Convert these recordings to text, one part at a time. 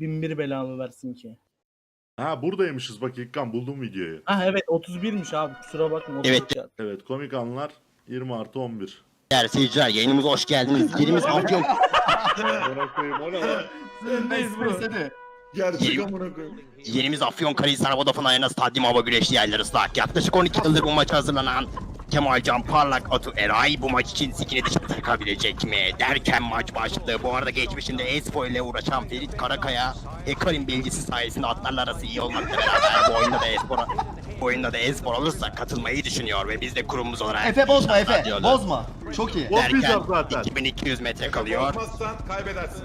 bin bir belamı versin ki. Ha buradaymışız bak İlkan buldum videoyu. Ah evet 31'miş abi kusura bakma. Evet. 32 at. Evet komik anlar 20 artı 11. Değerli seyirciler yayınımıza hoş geldiniz. Yerimiz Afyon. Bana koyayım o ne lan? Sendeyiz bro. Gerçek Yirmi- amına koyayım. Yerimiz Afyon Karahisar Vodafone Arena Stadyum Hava Güreşli yerler ıslak. Yaklaşık 12 yıldır bu maça hazırlanan Kemal Can Parlak Atu Eray bu maç için sikine dişini takabilecek mi? Derken maç başladı. Bu arada geçmişinde Espo ile uğraşan Ferit Karakaya, Ekarim bilgisi sayesinde atlarla arası iyi olmakla beraber bu oyunda da Espor bu oyunda da Espor olursa katılmayı düşünüyor ve biz de kurumumuz olarak Efe bozma Efe. Bozma. Çok iyi. Bozmayacağım derken zaten. 2200 metre kalıyor. Kaybedersin.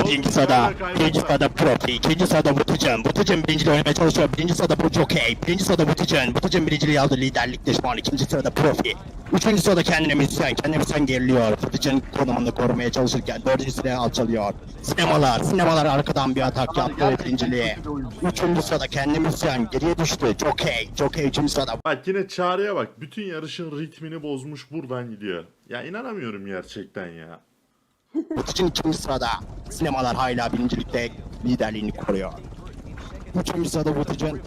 Birinci sırada, birinci sırada Profi, ikinci sırada Butucan. Butucan birinciliği oynamaya çalışıyor. Birinci sırada bu Jokey, birinci sırada Butucan. Butucan birinciliği aldı liderlikte şu an. ikinci sırada Profi. Üçüncü sırada kendine müzisyen, kendine müzisyen geriliyor. Butucan konumunu korumaya çalışırken dördüncü sıraya alçalıyor. Sinemalar, sinemalar arkadan bir atak yaptı birinciliğe. Üçüncü sırada kendine müzisyen geriye düştü. Jokey, Jokey üçüncü sırada. Bak yine çağrıya bak. Bütün yarışın ritmini bozmuş buradan gidiyor. Ya inanamıyorum gerçekten ya. Butucan ikinci sırada. Sinemalar hala birincilikte liderliğini koruyor. Üçüncü sırada Butucan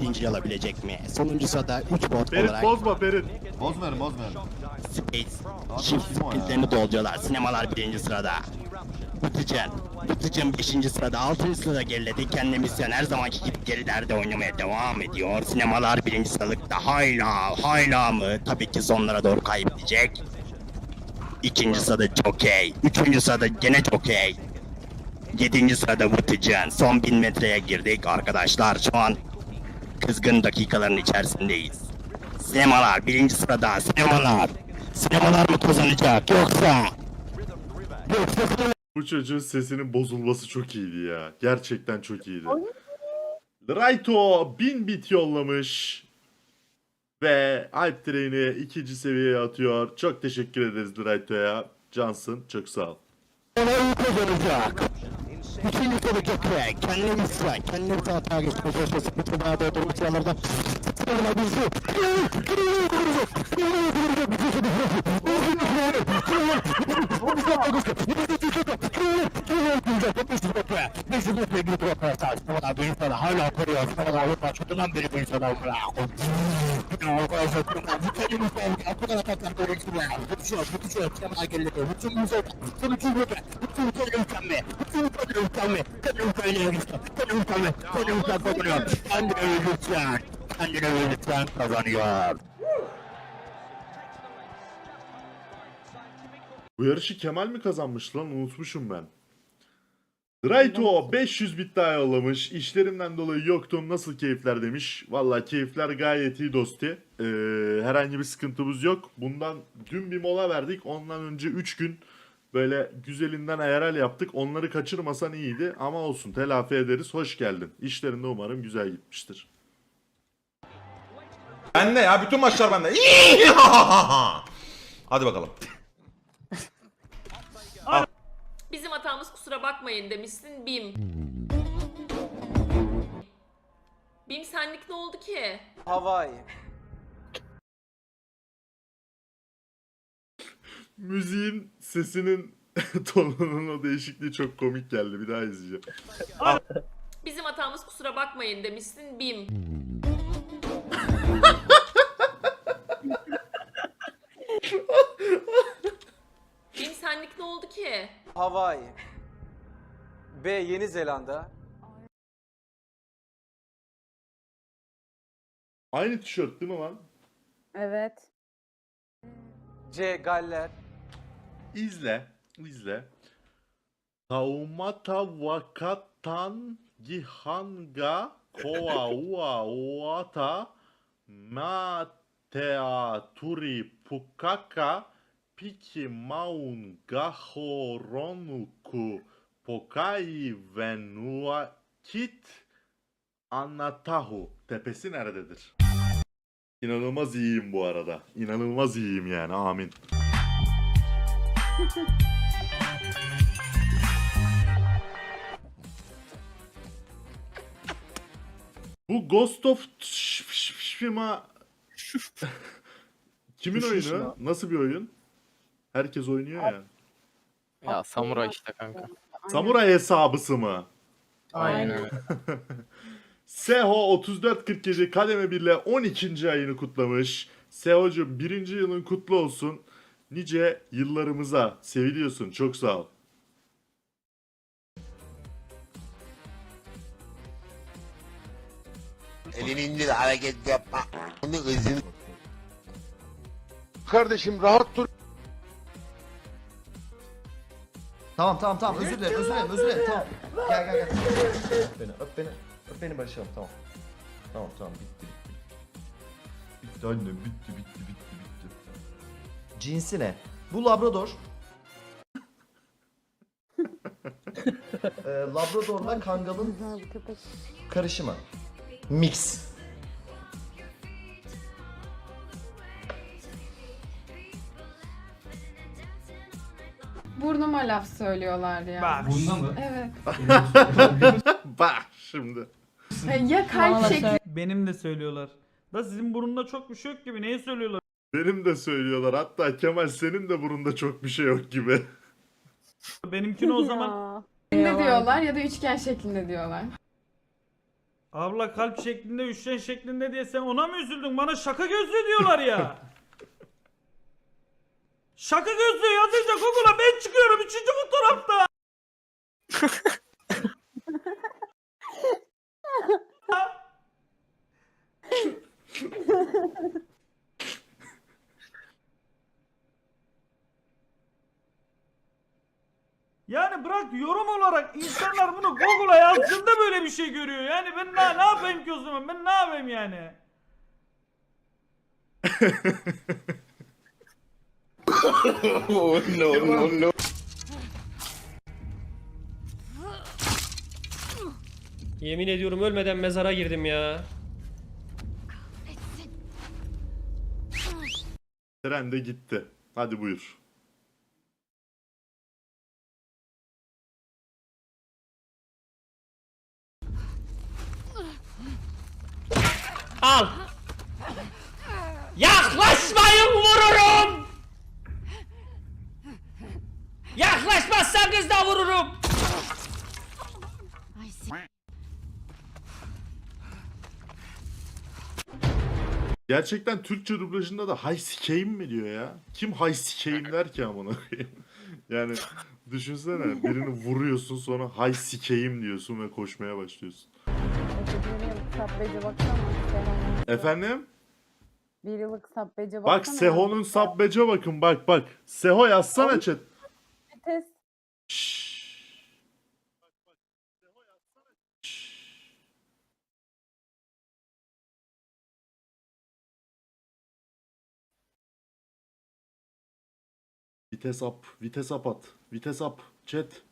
birinciliği alabilecek mi? Sonuncu sırada 3 bot Ferit olarak bozma Ferit. Bozmuyorum bozmuyorum. Space çift sprintlerini dolduruyorlar. Sinemalar birinci sırada. Butucan. Butucan beşinci sırada. Altıncı sırada geriledi. Kendi misyon her zamanki gibi gerilerde oynamaya devam ediyor. Sinemalar birinci sıralıkta. Hayla, hayla mı? Tabii ki sonlara doğru kaybedecek. İkinci sırada Jokey. Üçüncü sırada gene Jokey. Yedinci sırada Butucan. Son bin metreye girdik arkadaşlar. Şu an kızgın dakikaların içerisindeyiz. Sinemalar birinci sırada. Sinemalar. Sinemalar mı kazanacak yoksa? Yoksa Bu çocuğun sesinin bozulması çok iyiydi ya. Gerçekten çok iyiydi. Raito 1000 bit yollamış. Ve Alp Train'i ikinci seviyeye atıyor. Çok teşekkür ederiz Raito'ya. Cansın çok sağ ol. Kazanacak. Üçüncü sırada Jokey. Kendine misyon. Kendine bir hata geçmeye çalışması. Bütün bağda durum sıralarda. Sinema bizi. Hala koruyor. Sinemalar Avrupa çatından beri bu insana bırak. kazanıyor. Bu yarışı Kemal mi kazanmış lan? Unutmuşum ben. Raito 500 bit daha yollamış. İşlerimden dolayı yoktum. Nasıl keyifler demiş. Valla keyifler gayet iyi dosti. Ee, herhangi bir sıkıntımız yok. Bundan dün bir mola verdik. Ondan önce 3 gün böyle güzelinden ayarel yaptık. Onları kaçırmasan iyiydi. Ama olsun telafi ederiz. Hoş geldin. İşlerinde umarım güzel gitmiştir. Bende ya bütün maçlar bende. Hadi bakalım. Hatamız kusura bakmayın demişsin Bim. Bim senlik ne oldu ki? Hawaii. Müziğin sesinin tonunun o değişikliği çok komik geldi. Bir daha izleyeceğim. Bizim hatamız kusura bakmayın demişsin Bim. Bim senlik ne oldu ki? Hawaii. B. Yeni Zelanda. Aynı tişört değil mi lan? Evet. C. Galler. İzle, izle. Taumata wakatan gihanga koa ua uata ma teaturi pukaka piki maun gahoronuku pokai venua kit anatahu. Tepesi nerededir? İnanılmaz iyiyim bu arada. İnanılmaz iyiyim yani. Amin. Bu Ghost of Tsushima kimin oyunu? Nasıl bir oyun? Herkes oynuyor ya. Ya samuray işte kanka. Samuray hesabısı mı? Aynen. Seho 3447 kademe 1 ile 12. ayını kutlamış. Seho'cum birinci yılın kutlu olsun. Nice yıllarımıza seviliyorsun. Çok sağ ol. Elini indir hareket yapma. Onu Kardeşim rahat dur. Tamam tamam tamam özür dilerim özür dilerim özür dilerim tamam. Gel gel gel. Öp beni öp beni. Öp beni barışalım tamam. Tamam tamam bitti bitti. Bitti annem bitti bitti bitti bitti. Cinsi ne? Bu Labrador. ee, Labrador'la Kangal'ın karışımı. Mix. Burnuma laf söylüyorlar ya. Burnuna mı? Evet. Bak şimdi. Ya kalp şekli Benim de söylüyorlar. Da sizin burnunda çok bir şey yok gibi. Neyi söylüyorlar? Benim de söylüyorlar. Hatta Kemal senin de burunda çok bir şey yok gibi. Benimkini o zaman şeklinde diyorlar ya da üçgen şeklinde diyorlar. abla kalp şeklinde, üçgen şeklinde diye sen ona mı üzüldün? Bana şaka gözlü diyorlar ya. şaka gözlü yazınca Google'a ben çıkıyorum üçüncü fotoğrafta. Yani bırak yorum olarak insanlar bunu Google'a yazdığında böyle bir şey görüyor. Yani ben ne, ne yapayım ki o zaman? Ben ne yapayım yani? no no no. Yemin ediyorum ölmeden mezara girdim ya. Tren de gitti. Hadi buyur. Al. Yaklaşmayın vururum. Yaklaşmazsanız da vururum. Gerçekten Türkçe dublajında da hay sikeyim mi diyor ya? Kim hay sikeyim der ki amına koyayım? Yani düşünsene birini vuruyorsun sonra hay sikeyim diyorsun ve koşmaya başlıyorsun. Efendim? Bir yıllık sabbece Bak Seho'nun sabbece bakın bak bak. Seho yazsana chat. Şşş. Vites up, vites up at. Vites up, chat.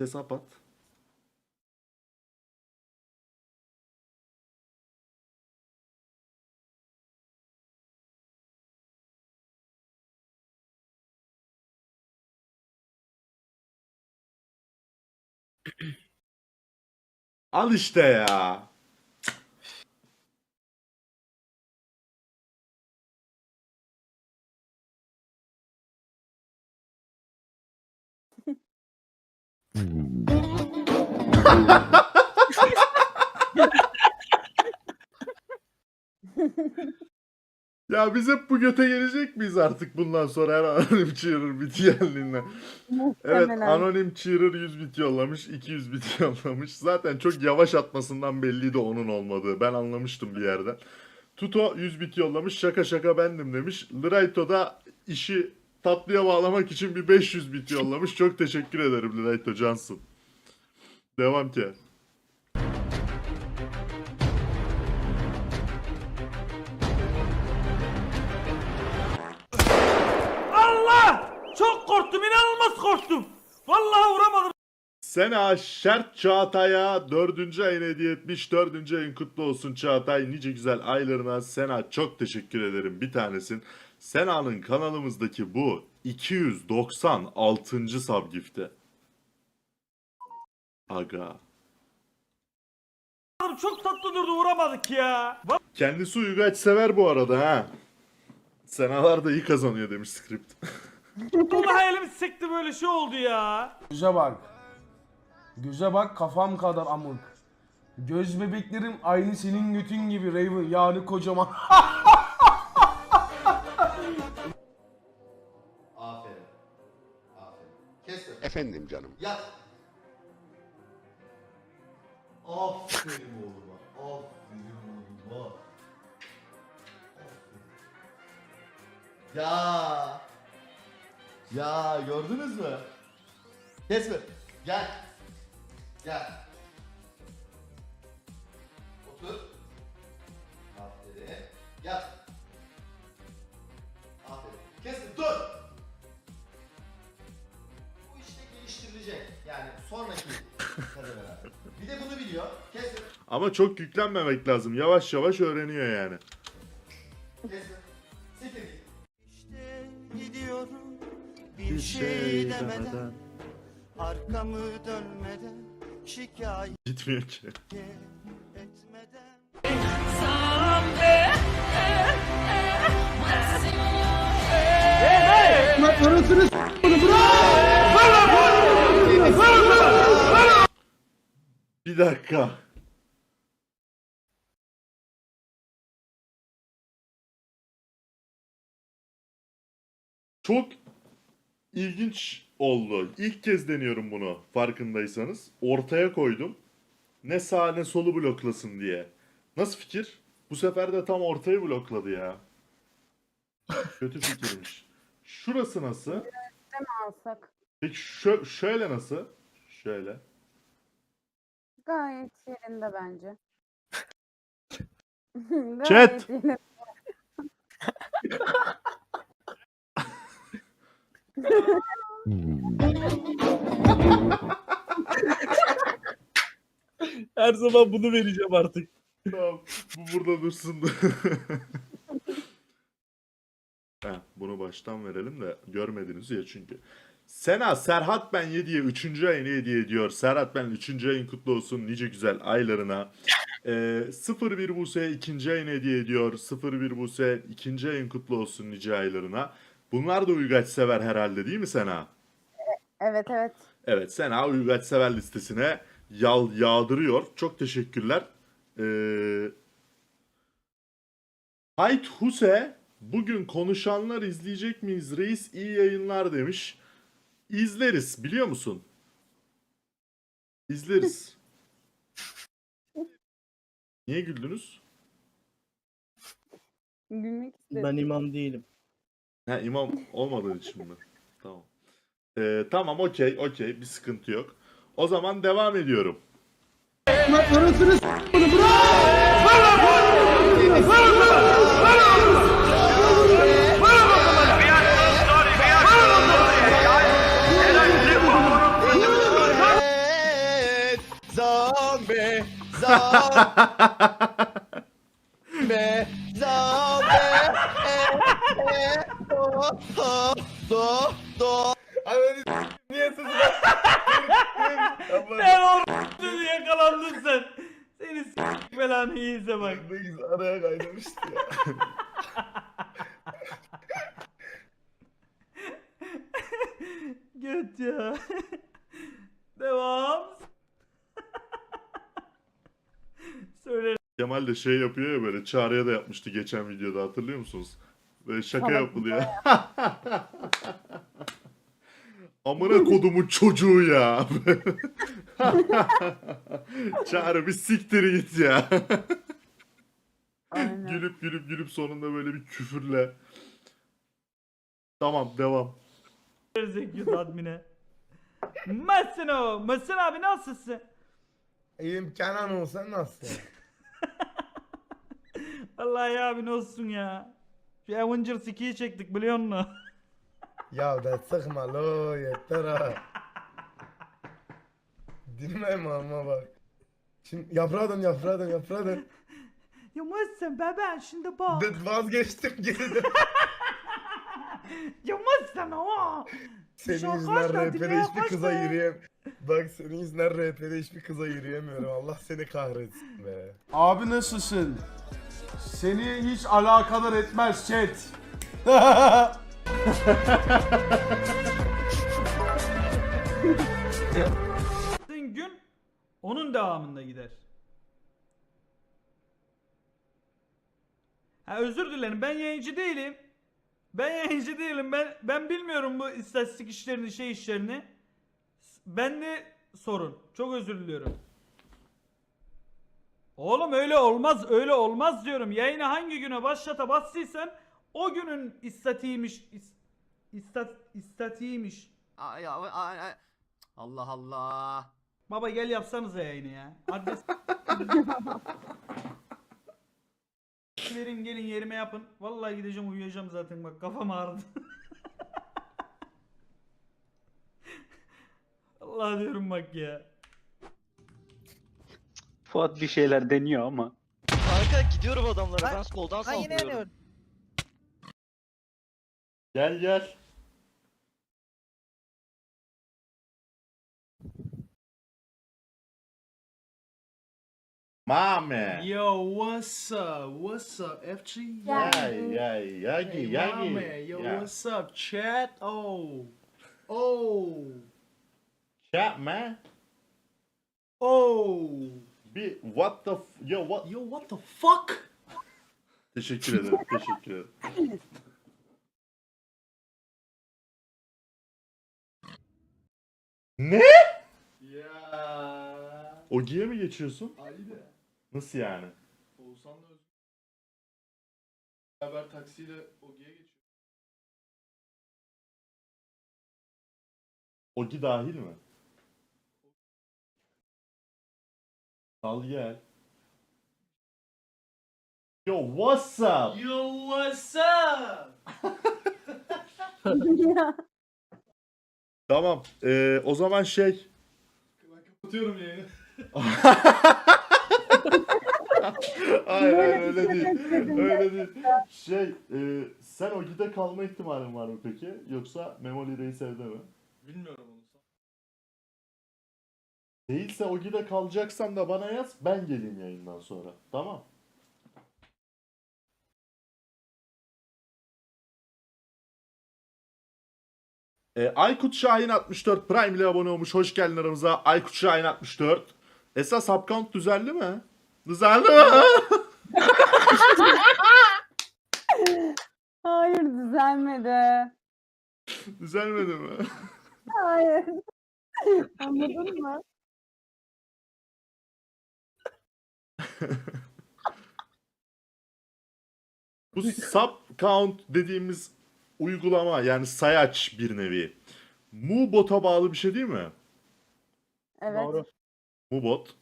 Vites up at. Al işte ya. Ya biz hep bu göte gelecek miyiz artık bundan sonra her anonim cheerer bit geldiğinden? Evet anonim cheerer 100 bit yollamış 200 bit yollamış. Zaten çok yavaş atmasından belliydi onun olmadığı. Ben anlamıştım bir yerden. Tuto 100 bit yollamış şaka şaka bendim demiş. Liraito da işi tatlıya bağlamak için bir 500 bit yollamış. Çok teşekkür ederim Liraito cansın. Devam ki. Korktum, inanılmaz korktum. Vallahi vuramadım. Sena Şert Çağatay'a dördüncü ayını hediye etmiş. Dördüncü ayın kutlu olsun Çağatay. Nice güzel aylarına Sena çok teşekkür ederim. Bir tanesin. Sena'nın kanalımızdaki bu 296. sub gifti. Aga. Çok tatlı durdu, vuramadık ya. Kendisi uygaç sever bu arada ha. Senalar da iyi kazanıyor demiş script. Vallahi elim sekti böyle şey oldu ya. Göze bak. Göze bak kafam kadar amık. Göz bebeklerim aynı senin götün gibi Raven yani kocaman. Aferin. Aferin. Kes. Efendim canım. Yat. Aferin oğluma. Aferin oğluma. Aferin. Ya. Ya gördünüz mü? Kes ver. Gel. Gel. Otur. Aferin. Yat. Aferin. Kes ver. Dur. Bu işte geliştirilecek. Yani sonraki kademeler. Bir de bunu biliyor. Kes ver. Ama çok yüklenmemek lazım. Yavaş yavaş öğreniyor yani. Kes bir şey demeden arkamı dönmeden şikayet Gitmiyor ki. etmeden Bir dakika. Çok ilginç oldu. İlk kez deniyorum bunu farkındaysanız. Ortaya koydum. Ne sağ ne solu bloklasın diye. Nasıl fikir? Bu sefer de tam ortayı blokladı ya. Kötü fikirmiş. Şurası nasıl? alsak Peki şö- şöyle nasıl? Şöyle. gayet yerinde bence. Chat. Yerinde. Her zaman bunu vereceğim artık. Tamam. Bu burada dursun. Heh, bunu baştan verelim de görmediniz ya çünkü. Sena Serhat Ben 7'ye 3. ayını hediye ediyor. Serhat Ben 3. ayın kutlu olsun nice güzel aylarına. Ee, 01 Buse 2. ayını hediye ediyor. 01 Buse 2. ayın kutlu olsun nice aylarına. Bunlar da uygaç sever herhalde değil mi Sena? Evet evet. Evet Sena uygaç sever listesine yal yağdırıyor. Çok teşekkürler. Ee, Hayt Huse bugün konuşanlar izleyecek miyiz reis iyi yayınlar demiş. İzleriz biliyor musun? İzleriz. Niye güldünüz? Gülmek istedim. Ben imam değilim. Ha imam olmadığın için mi? Tamam. Ee, tamam okey okey bir sıkıntı yok. O zaman devam ediyorum. Zombi Zombi Do Do Do Sen orada yakalandın sen. Seni s**k belanı iyiyse bak. Araya kaynamıştı ya. Göt ya. Devam. Söyle. Kemal de şey yapıyor ya böyle çağrıya da yapmıştı geçen videoda hatırlıyor musunuz? Böyle şaka yapılıyor. Amına kodumun çocuğu ya. Çağrı bir siktir git ya. Aynen. gülüp gülüp gülüp sonunda böyle bir küfürle. Tamam devam. Zeki admine. Mesin o. Mesin abi nasılsın? İyiyim Kenan olsan nasıl? Vallahi abi ne olsun ya. Şu Avengers 2'yi çektik biliyor musun? ya da sıkma lo yeter ha. Dinleme ama bak. Şimdi yaprağa dön yaprağa dön yaprağa dön. ya Mesin bebeğim şimdi bak. Vazgeçtim geri dön. ya Mesin o. Senin yüzünden RP'de dinleye hiçbir kıza yürüyem. Bak senin yüzünden RP'de hiçbir kıza yürüyemiyorum. Allah seni kahretsin be. Abi nasılsın? Seni hiç alakadar etmez chat. Yaptığın gün onun devamında gider. Ha özür dilerim ben yayıncı değilim. Ben yayıncı değilim. Ben ben bilmiyorum bu istatistik işlerini, şey işlerini. Ben de sorun. Çok özür diliyorum. Oğlum öyle olmaz, öyle olmaz diyorum. Yayını hangi güne başlata bastıysan o günün istatiğiymiş. is- istat istatiğiymiş. Allah Allah. Baba gel yapsanıza yayını ya. Adres verin gelin yerime yapın. Vallahi gideceğim uyuyacağım zaten bak kafam ağrıdı. Allah diyorum bak ya. Fuat bir şeyler deniyor ama. Kanka gidiyorum adamlara. Ben soldan Ben yine saldırıyorum. yanıyorum. Gel gel. Mame. Yo, what's up? What's up, FG? Yay yay yagi Hey, yagi. my man, yo, Yeah. what's up, chat? Oh, oh, Chat man. oh. Bir what the f- yo what Yo, what the fuck? Teşekkür ederim. teşekkür ederim. Ne? Ya. Ogi'ye mi geçiyorsun? De. Nasıl yani? Oğuzhan'la Özgür. Beraber taksiyle Ogi'ye geçiyor. Ogi dahil mi? Al gel. Yo what's up? Yo, what's up? Tamam. Ee, o zaman şey. Ben kapatıyorum yayını. Hayır hayır öyle değil. şey bekledim Öyle değil. Şey, e, sen Ogi'de kalma ihtimalin var mı peki? Yoksa Memoli Reis evde mi? Bilmiyorum onu. Değilse Ogi'de kalacaksan da bana yaz. Ben geleyim yayından sonra. Tamam. E, Aykut Şahin 64 Prime ile abone olmuş. Hoş geldin aramıza. Aykut Şahin 64. Esas upcount düzeldi mi? Düzeldi mi? Hayır düzelmedi. Düzelmedi mi? Hayır. Anladın mı? Bu sub count dediğimiz uygulama yani sayaç bir nevi. Mubot'a bağlı bir şey değil mi? Evet. Doğru. Mubot.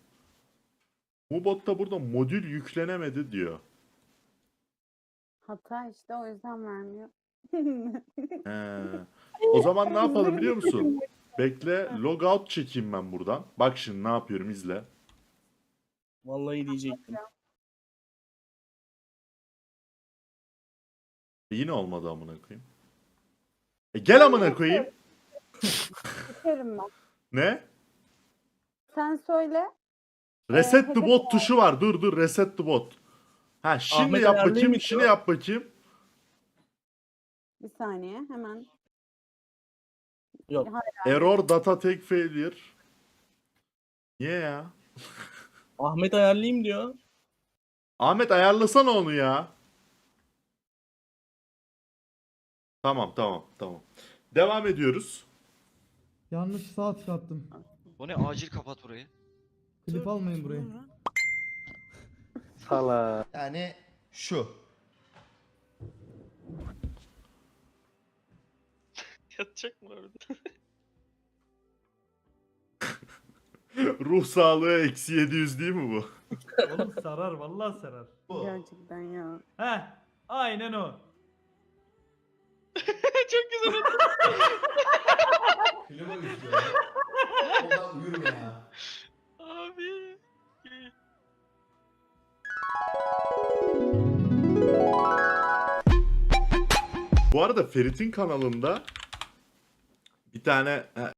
Mubot da burada modül yüklenemedi diyor. Hata işte o yüzden vermiyor. He. O zaman ne yapalım biliyor musun? Bekle logout çekeyim ben buradan. Bak şimdi ne yapıyorum izle. Vallahi diyecektim. E yine olmadı amına koyayım. E gel amına koyayım. Biterim ben. Ne? Sen söyle. Reset the bot tuşu var. Dur dur reset the bot. Ha şimdi Ahmet yap ayarlayayım bakayım. mı Şimdi yap bakayım. Bir saniye hemen. Yok. Error data take failure. Niye ya? Ahmet ayarlayayım diyor. Ahmet ayarlasana onu ya. Tamam tamam tamam. Devam ediyoruz. Yanlış saat çıkarttım. Bu ne acil kapat burayı. Klip almayın burayı. Sala. Yani şu. Yatacak mı orada? Ruh sağlığı eksi 700 değil mi bu? Oğlum sarar vallahi sarar. Gerçekten ya. Heh aynen o. Çok güzel oldu. Klima üflüyor. Ondan uyurum ya. Bu arada Ferit'in kanalında bir tane